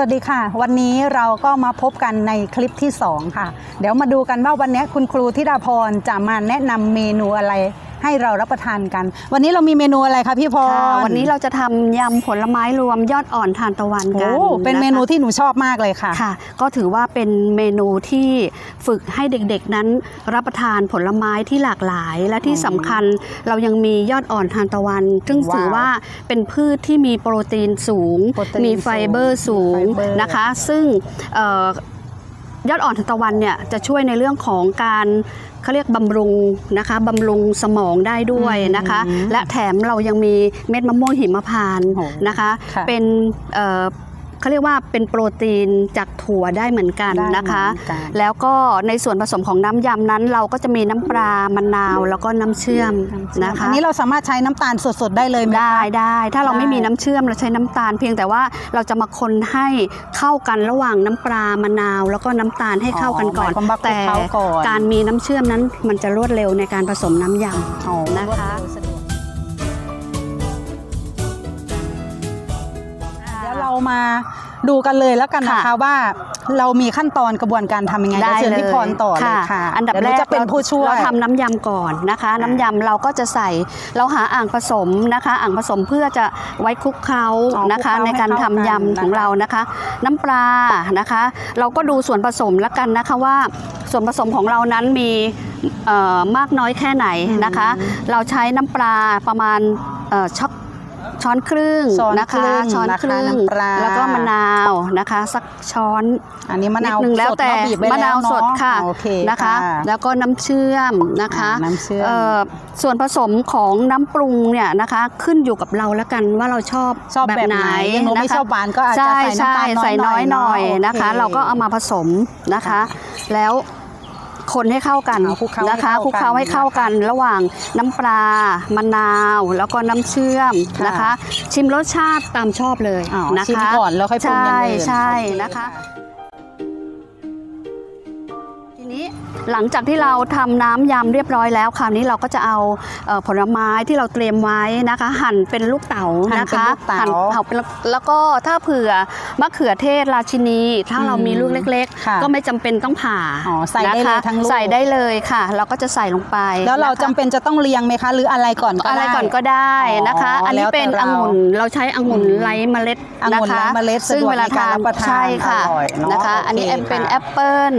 วัสดีค่ะ วันนี้เราก็มาพบกันในคลิปที่ 2 ค่ะ เดี๋ยวมาดูกันว่าวันนี้คุณครูธิดาพรจะมาแนะนำเมนูอะไร ให้เรารับประทานกัน วันนี้เรามีเมนูอะไรคะพี่พรค่ะวันนี้เราจะทำยำผลไม้รวมยอดอ่อนทานตะวันโอ้กันเป็นเมนูะคะที่หนูชอบมากเลยค่ะ ค่ะ ก็ถือว่าเป็นเมนูที่ฝึกให้เด็กๆนั้นรับประทานผลไม้ที่หลากหลาย และที่สำคัญเรายังมียอดอ่อนทานตะวัน ซึ่งว้าวถือว่าเป็นพืชที่มีโปรตีนสูง โปรตีนมีไฟเบอร์สูงไฟเบอร์นะคะ ซึ่งเอ่อ ยอดอ่อนทานตะวันเนี่ยจะช่วยในเรื่องของการเขาเรียกบำรุงนะคะบำรุงสมองได้ด้วยนะคะอืมและแถมเรายังมีเม็ดมะม่วงหิมพานต์โอ้นะคะค่ะเป็นเอ่อ เขาเรียกว่าเป็นโปรตีนจากถั่วได้เหมือนกันได้นะคะเหมือนกันแล้วก็ในส่วนผสมของน้ำยำนั้น เราก็จะมีน้ำปลามะนาวแล้วก็น้ำเชื่อมนะคะอันนี้เราสามารถใช้น้ำตาลสดๆได้เลยไหมคะได้ได้ถ้าเราได้ไม่มีน้ำเชื่อมเราใช้น้ำตาล เพียงแต่ว่าเราจะมาคนให้เข้ากันระหว่างน้ำปลามะนาว แล้วก็น้ำตาลให้เข้ากันก่อนหมายความว่าคลุกแต่เคล้าก่อนการมีน้ำเชื่อมนั้นมันจะรวดเร็วในการผสมน้ำยอ๋อนะคะ เดี๋ยวเรามาดูกันเลยแล้วกันนะคะค่ะว่าเรามีขั้นตอนกระบวนการทำยังไงได้เดี๋ยวเชิญเลยพี่พรต่อเลยค่ะ อันดับเยวหแรกจะเป็นผู้ช่วยเราทำน้ำยำก่อนนะคะอ่าน้ำยำเราก็จะใส่เราหาอ่างผสมนะคะ อ่างผสมเพื่อจะไว้คลุกเคล้าอ๋อนะคะคลุกเคล้าในการให้ทำเข้ากันยำของนะคะเรานะคะ น้ำปลานะคะ เราก็ดูส่วนผสมแล้วกันนะคะว่าส่วนผสมของเรานั้นมีเอ่อมากน้อยแค่ไหนนะคะ เราใช้น้ำปลาประมาณเอ่อช็อก ช้อนครึ่งช้อนนะครึ่คะงช้อนนะคะครึ่งน้ำปลา แล้วก็มะนาวนะคะ สักช้อน อันนี้มะนาวดงแล้วสดแต่เนาะบีบไว้มะนาวแล้วเนอะสดค่ะโอเคนะคะค่ะแล้วก็น้ำเชื่อมนะคะอ่าน้ำเชื่อมอส่วนผสมของน้ำปรุงเนี่ยนะคะ ขึ้นอยู่กับเราแล้วกันว่าเราชอบชอบแบบไหนอย่างหนูไม่นะคะชอบหวานก็อาจจะใช่ใส่น้ำตาลใช่ใส่น้อยหน่อยเานะคะโอเราก็เอามาผสมนะคะ แล้ว คนให้เข้ากันเอาคลุกเคล้าให้นะคะเข้ากันคลุกเคล้าให้เข้ากันระหว่างน้ำปลามะนาว แล้วก็น้ำเชื่อมค่ะ นะคะ ชิมรสชาติตามชอบเลยอ๋อนะคะชิมก่อนแล้วค่อยปรุงอย่างใช่อื่นใช่โอเนะคะที หลังจากที่เราทำน้ำยำเรียบร้อยแล้วคราวนี้เราก็จะเอาเอ่อผลไม้ที่เราเตรียมไว้นะคะ หั่นเป็นลูกเต๋าหั่นนะเป็นคะลูกเต๋าหั่นเผาเป็นแล้วก็ถ้าเผื่อมะเขือเทศราชินี ถ้าเรามีลูกเล็กค่ะๆก็ไม่จำเป็นต้องผ่าอ๋อใส่ได้เลยนะคะทั้งลูกใส่ได้เลยค่ะ เราก็จะใส่ลงไป แล้วเรานะคะจำเป็นจะต้องเรียงไหมคะ หรืออะไรก่อนก็อะไรได้ก่อนก็ได้นะคะอ๋ออัอันนี้เป็นแล้วแต่อเรางุ่นเราใช้องุ่นอืมไร้เมล็ดองุ่นนะคะไร้เมล็ดสะดวกซึ่งเวลาในการทานรับประทานใช่ค่ะอร่อยเนอะนะคะโอเคอันนี้เป็นค่ะแอปเปิ้ล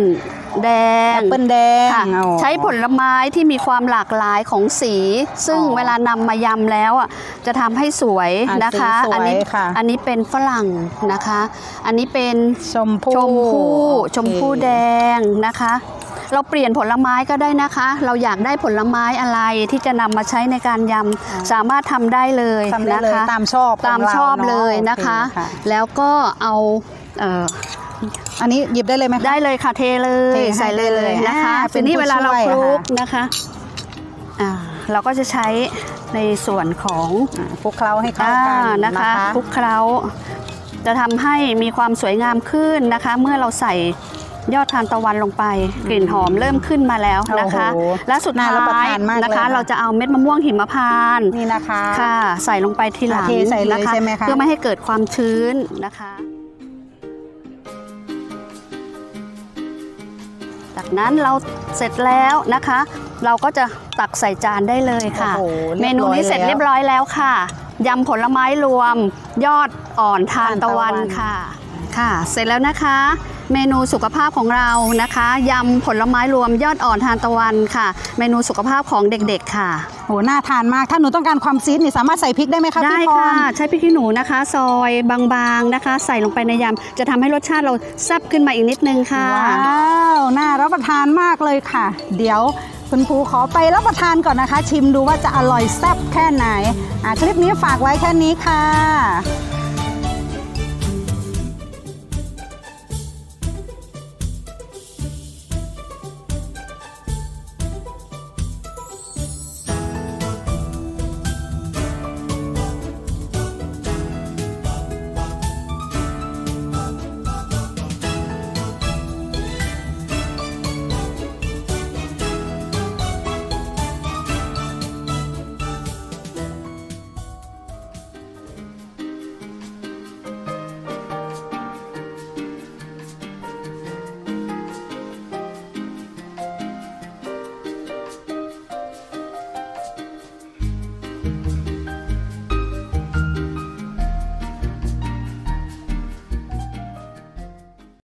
แดงแอปเปิลแดงค่ะอ๋อ ใช้ผลไม้ที่มีความหลากหลายของสี ซึ่งอ๋อเวลานำมายำแล้วอะจะทำให้สวยอะนะคะ สีสวยนี้ค่ะ อันนี้เป็นฝรั่งนะคะ อันนี้เป็นชมพู่ชมพู่โอเคชมพู่แดงนะคะ เราเปลี่ยนผลไม้ก็ได้นะคะ เราอยากได้ผลไม้อะไรที่จะนำมาใช้ในการยำสามารถทำได้เลยทำได้นะเลยคะ ตามชอบของตามเราชอบนเลยนะคะ โอเแล้วก็เอาเอ่อ อันนี้หยิบได้เลยไหมคะ ได้เลยค่ะเทเลเทยให้ใส่เลยเลยนะคะอ่าเป็ทีนนี้ผู้เวลาเราช่วยคลุกค่ะนะคะอ่าเราก็จะใช้ในส่วนของอ่าคลุกเคล้าให้เข้าอ่ากันนะนะคะคะคลุกเคล้า จะทำให้มีความสวยงามขึ้นนะคะ เมื่อเราใส่ยอดทานตะวันลงไป กลิ่นหอมเริ่มขึ้นมาแล้วนะคะ โอ้โหและสุดน่าท้ารับประยทานมากเลยนะคะ ค่ะ เราจะเอาเม็ดมะม่วงหิมพานต์ นี่นะคะ ค่ะ ใส่ลงไปทีหลังอ่าเทใส่เลยนะคะใช่ไหมคะ เพื่อไม่ให้เกิดความชื้นนะคะ จากนั้นเราเสร็จแล้วนะคะ เราก็จะตักใส่จานได้เลยค่ะ โอ้โหเมนูนี้เสร็จเรียบร้อยแล้วค่ะยำผลไม้รวมยอดอ่อนทานตะวันทานตะวัน ค่ะ ค่ะ เสร็จแล้วนะคะ เมนูสุขภาพของเรานะคะยำผลไม้รวมยอดอ่อนทานตะวันค่ะ เมนูสุขภาพของเด็กๆ ค่ะโหน่าทานมาก ถ้าหนูต้องการความซีดนี่สามารถใส่พริกได้ไหมคะได้พี่พรค่ะใช้พริกขี้หนูนะคะ ซอยบางๆนะคะ ใส่ลงไปในยำจะทำให้รสชาติเราแซ่บขึ้นมาอีกนิดนึงค่ะ ว้าวน่ารับประทานมากเลยค่ะ เดี๋ยวคุณครูขอไปรับประทานก่อนนะคะ ชิมดูว่าจะอร่อยแซ่บแค่ไหนอะคลิปนี้ฝากไว้แค่นี้ค่ะ